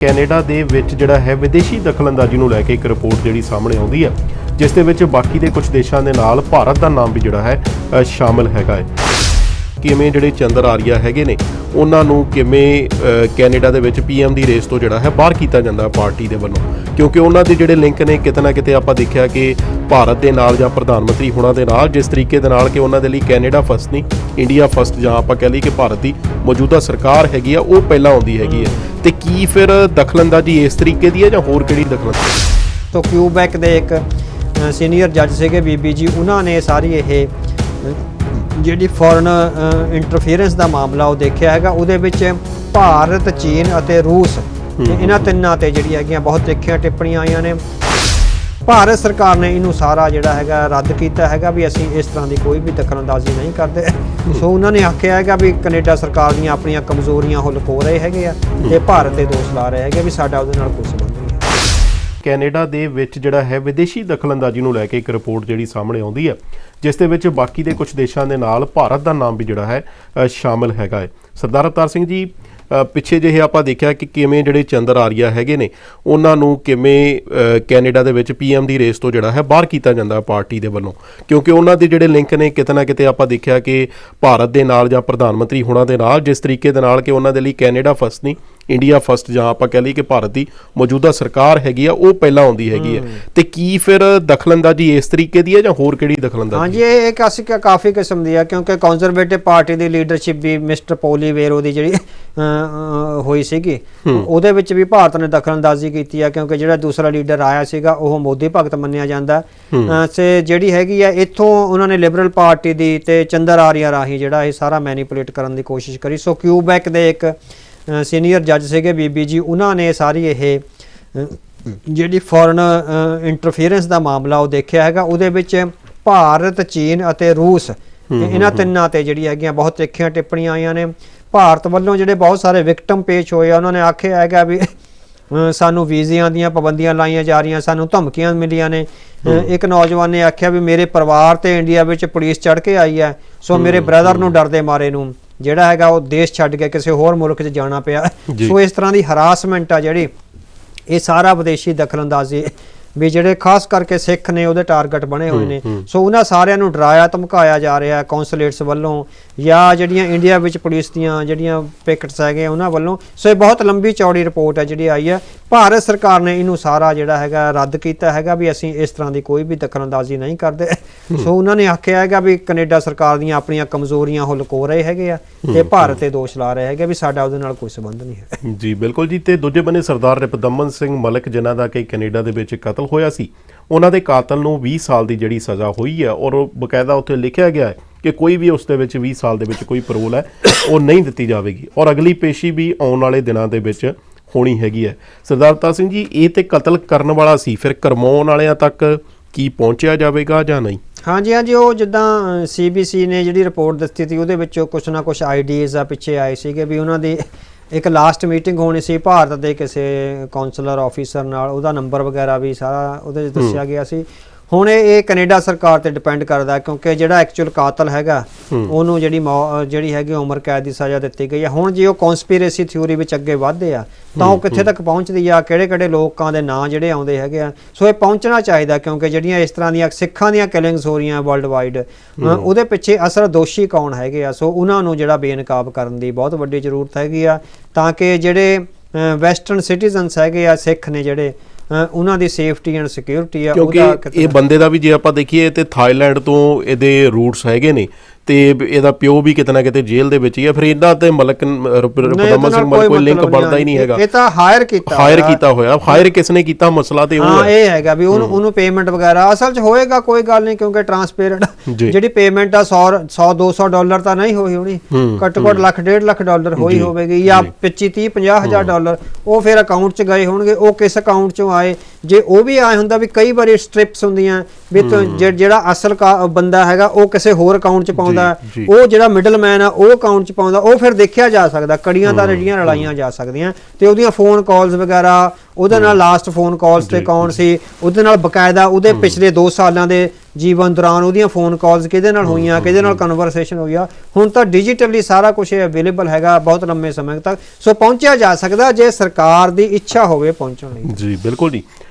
Canada ਦੇ ਵਿੱਚ ਜਿਹੜਾ ਹੈ ਵਿਦੇਸ਼ੀ ਦਖਲਅੰਦਾਜ਼ੀ ਨੂੰ ਲੈ ਕੇ ਇੱਕ ਰਿਪੋਰਟ ਜਿਹੜੀ ਸਾਹਮਣੇ ਆਉਂਦੀ ਹੈ ਜਿਸ ਦੇ ਵਿੱਚ ਬਾਕੀ ਦੇ ਕੁਝ ਦੇਸ਼ਾਂ ਦੇ ਨਾਲ ਭਾਰਤ ਦਾ ਨਾਮ ਵੀ ਜਿਹੜਾ ਹੈ ਅ, ਸ਼ਾਮਲ ਹੈਗਾ ਹੈ। ਕਿਵੇਂ ਜਿਹੜੇ ਚੰਦਰ ਆਰੀਆ ਹੈਗੇ ਨੇ ਉਹਨਾਂ ਨੂੰ ਕਿਵੇਂ ਕੈਨੇਡਾ ਦੇ ਵਿੱਚ ਪੀਐਮ ਦੀ ਰੇਸ ਤੋਂ ਜਿਹੜਾ ਹੈ ਬਾਹਰ ਕੀਤਾ ਜਾਂਦਾ ਹੈ ਪਾਰਟੀ ਦੇ ਵੱਲੋਂ। ਕਿਉਂਕਿ ਉਹਨਾਂ ਦੇ ਜਿਹੜੇ ਲਿੰਕ ਨੇ ਕਿਤੇ ਨਾ ਕਿਤੇ ਆਪਾਂ ਦੇਖਿਆ ਕਿ ਭਾਰਤ ਦੇ ਨਾਲ ਜਾਂ ਪ੍ਰਧਾਨ ਮੰਤਰੀ ਹੋਣਾ ਦੇ ਨਾਲ ਜਿਸ ਤਰੀਕੇ ਦੇ ਨਾਲ ਕਿ ਉਹਨਾਂ ਦੇ ਲਈ ਕੈਨੇਡਾ ਫਸਟ ਨਹੀਂ ਇੰਡੀਆ ਫਸਟ ਜਾਂ ਆਪਾਂ ਕਹਿ ਲਈਏ ਕਿ ਭਾਰਤ ਦੀ ਮੌਜੂਦਾ ਸਰਕਾਰ ਹੈਗੀ ਆ ਉਹ ਪਹਿਲਾਂ ਆਉਂਦੀ ਹੈਗੀ ਹੈ। ਤੇ ਕੀ ਫਿਰ ਦਖਲਅੰਦਾਜ਼ੀ ਇਸ ਤਰੀਕੇ ਦੀ ਹੈ ਜਾਂ ਹੋਰ ਕਿਹੜੀ ਦਖਲਅੰਦਾਜ਼ੀ? ਤੋਂ ਕਿਊਬੈਕ ਦੇ ਇੱਕ ਸੀਨੀਅਰ ਜੱਜ ਸੀਗੇ ਬੀਬੀ ਜੀ ਉਹਨਾਂ ਨੇ ਸਾਰੀ ਇਹ ਜਿਹੜੀ ਫੋਰਨ ਇੰਟਰਫੀਰੈਂਸ ਦਾ ਮਾਮਲਾ ਉਹ ਦੇਖਿਆ ਹੈਗਾ ਉਹਦੇ ਵਿੱਚ ਭਾਰਤ ਚੀਨ ਅਤੇ ਰੂਸ ਇਹਨਾਂ ਤਿੰਨਾਂ ਤੇ ਜਿਹੜੀ ਹੈਗੀਆਂ ਬਹੁਤ ਤਿੱਖੀਆਂ ਟਿੱਪਣੀਆਂ ਆਈਆਂ ਨੇ। ਭਾਰਤ ਸਰਕਾਰ ਨੇ ਇਹਨੂੰ ਸਾਰਾ ਜਿਹੜਾ ਹੈਗਾ ਰੱਦ ਕੀਤਾ ਹੈਗਾ ਵੀ ਅਸੀਂ ਇਸ ਤਰ੍ਹਾਂ ਦੀ ਕੋਈ ਵੀ ਦਖਲਅੰਦਾਜ਼ੀ ਨਹੀਂ ਕਰਦੇ। ਸੋ ਉਹਨਾਂ ਨੇ ਆਖਿਆ ਹੈਗਾ ਵੀ ਕੈਨੇਡਾ ਸਰਕਾਰ ਦੀਆਂ ਆਪਣੀਆਂ ਕਮਜ਼ੋਰੀਆਂ ਉਹ ਲੁਕੋ ਰਹੇ ਹੈਗੇ ਆ ਤੇ ਭਾਰਤ ਤੇ ਦੋਸ਼ ਲਾ ਰਹੇ ਹੈਗੇ ਵੀ ਸਾਡਾ ਉਹਦੇ ਨਾਲ ਕੋਈ ਸੰਬੰਧ ਨਹੀਂ ਹੈ। ਕੈਨੇਡਾ ਦੇ ਵਿੱਚ ਜਿਹੜਾ ਹੈ ਵਿਦੇਸ਼ੀ ਦਖਲਅੰਦਾਜ਼ੀ ਨੂੰ ਲੈ ਕੇ ਇੱਕ ਰਿਪੋਰਟ ਜਿਹੜੀ ਸਾਹਮਣੇ ਆਉਂਦੀ ਹੈ ਜਿਸ ਦੇ ਵਿੱਚ ਬਾਕੀ ਦੇ ਕੁਝ ਦੇਸ਼ਾਂ ਦੇ ਨਾਲ ਭਾਰਤ ਦਾ ਨਾਮ ਵੀ ਜਿਹੜਾ ਹੈ ਅ, ਸ਼ਾਮਲ ਹੈਗਾ ਹੈ। ਸਰਦਾਰ ਅਵਤਾਰ ਸਿੰਘ ਜੀ ਪਿੱਛੇ ਜਿਹੇ ਆਪਾਂ ਦੇਖਿਆ ਕਿ ਕਿਵੇਂ ਜਿਹੜੇ ਚੰਦਰ ਆਰੀਆ ਹੈਗੇ ਨੇ ਉਹਨਾਂ ਨੂੰ ਕਿਵੇਂ ਕੈਨੇਡਾ ਦੇ ਵਿੱਚ ਪੀਐਮ ਦੀ ਰੇਸ ਤੋਂ ਜਿਹੜਾ ਹੈ ਬਾਹਰ ਕੀਤਾ ਜਾਂਦਾ ਹੈ ਪਾਰਟੀ ਦੇ ਵੱਲੋਂ। ਕਿਉਂਕਿ ਉਹਨਾਂ ਦੇ ਜਿਹੜੇ ਲਿੰਕ ਨੇ ਕਿਤੇ ਨਾ ਕਿਤੇ ਆਪਾਂ ਦੇਖਿਆ ਕਿ ਭਾਰਤ ਦੇ ਨਾਲ ਜਾਂ ਪ੍ਰਧਾਨ ਮੰਤਰੀ ਹੋਣਾ ਦੇ ਨਾਲ ਜਿਸ ਤਰੀਕੇ ਦੇ ਨਾਲ ਕਿ ਉਹਨਾਂ ਦੇ ਲਈ ਕੈਨੇਡਾ ਫਸਟ ਨਹੀਂ ਇੰਡੀਆ ਫਸਟ ਜਾਂ ਆਪਾਂ ਕਹਿ ਲਈਏ ਕਿ ਭਾਰਤ ਦੀ ਮੌਜੂਦਾ ਸਰਕਾਰ ਹੈਗੀ ਆ ਉਹ ਪਹਿਲਾਂ ਆਉਂਦੀ ਹੈਗੀ ਹੈ। ਤੇ ਕੀ ਫਿਰ ਦਖਲਅੰਦਾਜ਼ੀ ਇਸ ਤਰੀਕੇ ਦੀ ਹੈ ਜਾਂ ਹੋਰ ਕਿਹੜੀ ਦਖਲਅੰਦਾਜ਼ੀ? ਹਾਂਜੀ ਇਹ ਇੱਕ ਅਸੀਂ ਕਾਫੀ ਕਿਸਮ ਦੀ ਆ ਕਿਉਂਕਿ ਕੰਜ਼ਰਵੇਟਿਵ ਪਾਰਟੀ ਦੀ ਲੀਡਰਸ਼ਿਪ ਵੀ ਮਿਸਟਰ ਪੋਲੀ ਵੇਰੋ ਦੀ ਜਿਹੜੀ ਹੋਈ ਸੀਗੀ। ਉਹਦੇ ਵਿੱਚ ਵੀ ਭਾਰਤ ਨੇ ਦਖਲਅੰਦਾਜ਼ੀ ਕੀਤੀ ਆ ਕਿਉਂਕਿ ਜਿਹੜਾ ਦੂਸਰਾ ਲੀਡਰ ਆਇਆ ਸੀਗਾ ਉਹ ਮੋਦੀ ਭਗਤ ਮੰਨਿਆ ਜਾਂਦਾ। ਤੇ ਜਿਹੜੀ ਹੈਗੀ ਆ ਇੱਥੋਂ ਉਹਨਾਂ ਨੇ ਲਿਬਰਲ ਪਾਰਟੀ ਦੀ ਤੇ ਚੰਦਰ ਆਰੀਆ ਰਾਹੀਂ ਜਿਹੜਾ ਇਹ ਸਾਰਾ ਮੈਨੀਪੂਲੇਟ ਕਰਨ ਦੀ ਕੋਸ਼ਿਸ਼ ਕਰੀ। ਸੋ ਕਿਊਬੈਕ ਦੇ ਇੱਕ ਸੀਨੀਅਰ ਜੱਜ ਸੀਗੇ ਬੀਬੀ ਜੀ ਉਹਨਾਂ ਨੇ ਸਾਰੀ ਇਹ ਜਿਹੜੀ ਫੋਰਨ ਇੰਟਰਫੀਰੈਂਸ ਦਾ ਮਾਮਲਾ ਉਹ ਦੇਖਿਆ ਹੈਗਾ। ਉਹਦੇ ਵਿੱਚ ਭਾਰਤ ਚੀਨ ਅਤੇ ਰੂਸ ਇਹਨਾਂ ਤਿੰਨਾਂ ਤੇ ਜਿਹੜੀ ਹੈਗੀਆਂ ਬਹੁਤ ਤਿੱਖੀਆਂ ਟਿੱਪਣੀਆਂ ਆਈਆਂ ਨੇ। ਭਾਰਤ ਵੱਲੋਂ ਜਿਹੜੇ ਬਹੁਤ ਸਾਰੇ ਵਿਕਟਮ ਪੇਸ਼ ਹੋਏ ਆ ਉਹਨਾਂ ਨੇ ਆਖਿਆ ਹੈਗਾ ਵੀ ਸਾਨੂੰ ਵੀਜ਼ਿਆਂ ਦੀਆਂ ਪਾਬੰਦੀਆਂ ਲਾਈਆਂ ਜਾ ਰਹੀਆਂ ਸਾਨੂੰ ਧਮਕੀਆਂ ਮਿਲੀਆਂ ਨੇ। ਇੱਕ ਨੌਜਵਾਨ ਨੇ ਆਖਿਆ ਵੀ ਮੇਰੇ ਪਰਿਵਾਰ ਤੇ ਇੰਡੀਆ ਵਿੱਚ ਪੁਲਿਸ ਚੜ ਕੇ ਆਈ ਹੈ ਸੋ ਮੇਰੇ ਬ੍ਰਦਰ ਨੂੰ ਡਰਦੇ ਮਾਰੇ ਨੂੰ। ਜਿਹੜਾ ਹੈਗਾ ਉਹ ਦੇਸ਼ ਛੱਡ ਕੇ ਕਿਸੇ ਹੋਰ ਮੁਲਕ 'ਚ ਜਾਣਾ ਪਿਆ। ਸੋ ਇਸ ਤਰ੍ਹਾਂ ਦੀ ਹਰਾਸਮੈਂਟ ਆ ਜਿਹੜੀ ਇਹ ਸਾਰਾ ਵਿਦੇਸ਼ੀ ਦਖਲਅੰਦਾਜ਼ੀ ਵੀ ਜਿਹੜੇ ਖਾਸ ਕਰਕੇ ਸਿੱਖ ਨੇ ਉਹਦੇ ਟਾਰਗੇਟ ਬਣੇ ਹੋਏ ਨੇ। ਸੋ ਉਹਨਾਂ ਸਾਰਿਆਂ ਨੂੰ ਡਰਾਇਆ ਧਮਕਾਇਆ ਜਾ ਰਿਹਾ ਕੌਂਸੂਲੇਟਸ ਵੱਲੋਂ ਜਾਂ ਜਿਹੜੀਆਂ ਇੰਡੀਆ ਵਿੱਚ ਪੁਲਿਸ ਦੀਆਂ ਜਿਹੜੀਆਂ ਪਿਕਟਸ ਹੈਗੇ ਉਹਨਾਂ ਵੱਲੋਂ। ਸੋ ਇਹ ਬਹੁਤ ਲੰਬੀ ਚੌੜੀ ਰਿਪੋਰਟ ਹੈ ਜਿਹੜੀ ਆਈ ਹੈ। ਭਾਰਤ ਸਰਕਾਰ ਨੇ ਇਹਨੂੰ ਸਾਰਾ ਜਿਹੜਾ ਹੈਗਾ ਰੱਦ ਕੀਤਾ ਹੈਗਾ ਵੀ ਅਸੀਂ ਇਸ ਤਰ੍ਹਾਂ ਦੀ ਕੋਈ ਵੀ ਦਖਲਅੰਦਾਜ਼ੀ ਨਹੀਂ ਕਰਦੇ। ਸੋ ਉਹਨਾਂ ਨੇ ਆਖਿਆ ਹੈਗਾ ਵੀ ਕੈਨੇਡਾ ਸਰਕਾਰ ਦੀਆਂ ਆਪਣੀਆਂ ਕਮਜ਼ੋਰੀਆਂ ਉਹ ਲੁਕੋ ਰਹੇ ਹੈਗੇ ਆ ਤੇ ਭਾਰਤ ਤੇ ਦੋਸ਼ ਲਾ ਰਹੇ ਹੈਗੇ ਵੀ ਸਾਡਾ ਉਹਦੇ ਨਾਲ ਕੋਈ ਸੰਬੰਧ ਨਹੀਂ ਹੈ। ਜੀ ਬਿਲਕੁਲ ਜੀ ਤੇ ਦੂਜੇ ਬੰਨੇ ਸਰਦਾਰ ਰਿਪਦਮਨ ਸਿੰਘ ਮਲਕ ਜਿਨ੍ਹਾਂ ਦਾ ਕਿ ਕੈਨੇਡਾ ਦੇ ਵਿੱਚ ਕਤਲ ਹੋਇਆ ਸੀ ਉਹਨਾਂ ਦੇ ਕਾਤਲ ਨੂੰ 20 ਸਾਲ ਦੀ ਜਿਹੜੀ ਸਜ਼ਾ ਹੋਈ ਹੈ ਔਰ ਉਹ ਬਕਾਇਦਾ ਉੱਥੇ ਲਿਖਿਆ ਗਿਆ ਹੈ ਕਿ ਕੋਈ ਵੀ ਉਸ ਦੇ ਵਿੱਚ 20 ਸਾਲ ਦੇ ਵਿੱਚ ਕੋਈ ਪਰੋਲ ਹੈ ਉਹ ਨਹੀਂ ਦਿੱਤੀ ਜਾਵੇਗੀ। ਔਰ ਅਗਲੀ ਪੇਸ਼ੀ ਵੀ ਆਉਣ ਵਾਲੇ ਦਿਨਾਂ ਦੇ ਵਿੱਚ ਹੋਣੀ ਹੈਗੀ ਹੈ। ਸਰਦਾਰ ਅਵਤਾਰ ਸਿੰਘ ਜੀ ਇਹ ਤੇ ਕਤਲ ਕਰਨ ਵਾਲਾ ਸੀ ਫਿਰ ਕਰਮਾਉਣ ਵਾਲਿਆਂ ਤੱਕ ਕੀ ਪਹੁੰਚਿਆ ਜਾਵੇਗਾ ਜਾਂ ਨਹੀਂ? ਹਾਂਜੀ ਹਾਂਜੀ ਉਹ ਜਿੱਦਾਂ ਸੀਬੀਸੀ ਨੇ ਜਿਹੜੀ ਰਿਪੋਰਟ ਦਿੱਤੀ ਸੀ ਉਹਦੇ ਵਿੱਚੋਂ ਕੁਛ ਨਾ ਕੁਛ ਆਈਡੀਆਜ਼ ਆ ਪਿੱਛੇ ਆਏ ਸੀਗੇ ਵੀ ਉਹਨਾਂ ਦੀ ਇੱਕ ਲਾਸਟ ਮੀਟਿੰਗ ਹੋਣੀ ਸੀ ਭਾਰਤ ਦੇ ਕਿਸੇ ਕਾਉਂਸਲਰ ਆਫੀਸਰ ਨਾਲ ਉਹਦਾ ਨੰਬਰ ਵਗੈਰਾ ਵੀ ਸਾਰਾ ਉਹਦੇ ਵਿੱਚ ਦੱਸਿਆ ਗਿਆ ਸੀ। ਹੁਣ ਇਹ ਕੈਨੇਡਾ ਸਰਕਾਰ ਤੇ ਡਿਪੈਂਡ ਕਰਦਾ ਕਿਉਂਕਿ ਜਿਹੜਾ ਐਕਚੁਅਲ ਕਾਤਲ ਹੈਗਾ ਉਹਨੂੰ ਜਿਹੜੀ ਜਿਹੜੀ ਹੈਗੀ ਉਮਰ ਕੈਦ ਦੀ ਸਜ਼ਾ ਦਿੱਤੀ ਗਈ ਹੈ। ਹੁਣ ਜੇ ਉਹ ਕਨਸਪੀਰੇਸੀ ਥਿਊਰੀ ਵਿੱਚ ਅੱਗੇ ਵਧਦੇ ਆ ਤਾਂ ਉਹ ਕਿੱਥੇ ਤੱਕ ਪਹੁੰਚਦੀ ਆ? ਕਿਹੜੇ ਕਿਹੜੇ ਲੋਕਾਂ ਦੇ ਨਾਂ ਜਿਹੜੇ ਆਉਂਦੇ ਹੈਗੇ ਆ? ਸੋ ਇਹ ਪਹੁੰਚਣਾ ਚਾਹੀਦਾ ਕਿਉਂਕਿ ਜਿਹੜੀਆਂ ਇਸ ਤਰ੍ਹਾਂ ਦੀਆਂ ਸਿੱਖਾਂ ਦੀਆਂ ਕਿਲਿੰਗਸ ਹੋ ਰਹੀਆਂ ਵਰਲਡ ਵਾਈਡ ਉਹਦੇ ਪਿੱਛੇ ਅਸਲ ਦੋਸ਼ੀ ਕੌਣ ਹੈਗੇ ਆ? ਸੋ ਉਹਨਾਂ ਨੂੰ ਜਿਹੜਾ ਬੇਨਕਾਬ ਕਰਨ ਦੀ ਬਹੁਤ ਵੱਡੀ ਜ਼ਰੂਰਤ ਹੈਗੀ ਆ ਤਾਂ ਕਿ ਜਿਹੜੇ ਵੈਸਟਰਨ ਸਿਟੀਜ਼ਨਸ ਹੈਗੇ ਆ ਸਿੱਖ ਨੇ ਜਿਹੜੇ ਉਹਨਾਂ ਦੀ ਸੇਫਟੀ ਐਂਡ ਸਿਕਿਉਰਿਟੀ ਆ ਕਿਉਂਕਿ ਕਿਤੇ ਇਹ ਬੰਦੇ ਦਾ ਵੀ ਜੇ ਆਪਾਂ ਦੇਖੀਏ ਤੇ ਥਾਈਲੈਂਡ ਤੋਂ ਇਹਦੇ ਰੂਟਸ ਹੈਗੇ ਨੇ। ਤੇ ਇਹਦਾ ਪਿਓ ਵੀ ਕਿਤੇ ਨਾ ਕਿਤੇ ਜੇਲ੍ਹ ਦੇ ਵਿੱਚ ਹੀ ਹੈ ਫਿਰ ਇਹਨਾਂ ਤੇ ਮਲਕ ਰਪਦਮਨ ਸਿੰਘ ਮਲਕ ਕੋਈ ਲਿੰਕ ਬਣਦਾ ਹੀ ਨਹੀਂ ਹੈਗਾ। ਇਹ ਤਾਂ ਹਾਇਰ ਕੀਤਾ ਹਾਇਰ। ਕੀਤਾ ਹੋਇਆ। ਹਾਇਰ ਕਿਸ ਨੇ ਕੀਤਾ? ਮਸਲਾ ਤੇ ਉਹ ਹਾਂ ਇਹ ਹੈਗਾ ਵੀ ਉਹਨੂੰ ਉਹਨੂੰ ਪੇਮੈਂਟ ਵਗੈਰਾ। ਅਸਲ 'ਚ ਹੋਏਗਾ ਕੋਈ ਗੱਲ ਨਹੀਂ ਕਿਉਂਕਿ ਟਰਾਂਸਪੇਰੈਂਟ। ਜਿਹੜੀ ਪੇਮੈਂਟ ਆ 100 100 200 ਡਾਲਰ ਤਾਂ ਨਹੀਂ ਹੋਈ ਹੋਣੀ। ਘੱਟੋ ਘੱਟ ਲੱਖ ਡੇਢ ਲੱਖ ਡਾਲਰ ਹੋਈ ਹੋਵੇਗੀ ਜਾਂ 25 30 50 ਹਜ਼ਾਰ ਡਾਲਰ। ਉਹ ਫਿਰ ਅਕਾਊਂਟ 'ਚ ਗਏ ਹੋਣਗੇ ਉਹ ਕਿਸ ਅਕਾਊਂਟ 'ਚੋਂ ਆਏ? ਜੇ ਉਹ ਵੀ ਆਏ ਹੁੰਦਾ ਵੀ ਕਈ ਵਾਰੀ ਸਟ੍ਰਿਪਸ ਹੁੰਦੀਆਂ ਵੀ ਜਿਹੜਾ ਅਸਲ ਬੰਦਾ ਹੈਗਾ ਉਹ ਕਿਸੇ ਹੋਰ ਅਕਾਊਂਟ 'ਚ ਪਾਉਂਦਾ ਜੀ। ਉਹ ਜਿਹੜਾ ਮਿਡਲਮੈਨ ਆ ਉਹ ਅਕਾਊਂਟ 'ਚ ਪਾਉਂਦਾ ਉਹ ਫਿਰ ਦੇਖਿਆ ਜਾ ਸਕਦਾ ਕੜੀਆਂ ਤਾਂ ਜਿਹੜੀਆਂ ਰਲਾਈਆਂ ਜਾ ਸਕਦੀਆਂ। ਤੇ ਉਹਦੀਆਂ ਫੋਨ ਕਾਲਸ ਵਗੈਰਾ ਉਹਦੇ ਨਾਲ ਲਾਸਟ ਫੋਨ ਕਾਲਸ ਤੇ ਕੌਣ ਸੀ ਉਹਦੇ ਨਾਲ ਬਕਾਇਦਾ ਉਹਦੇ ਪਿਛਲੇ 2 ਸਾਲਾਂ ਦੇ ਜੀਵਨ ਦੌਰਾਨ ਉਹਦੀਆਂ ਫੋਨ ਕਾਲਸ ਕਿਹਦੇ ਨਾਲ ਹੋਈਆਂ ਕਿਹਦੇ ਨਾਲ ਕਨਵਰਸੇਸ਼ਨ ਹੋਈ ਆ ਹੁਣ ਤਾਂ ਡਿਜੀਟਲੀ ਸਾਰਾ ਕੁਝ ਅਵੇਲੇਬਲ ਹੈਗਾ ਬਹੁਤ ਲੰਮੇ ਸਮੇਂ ਤੱਕ। ਸੋ ਪਹੁੰਚਿਆ ਜਾ ਸਕਦਾ ਜੇ ਸਰਕਾਰ ਦੀ ਇੱਛਾ ਹੋਵੇ ਪਹੁੰਚਣ ਲਈ। ਜੀ ਬਿਲਕੁਲ ਜੀ।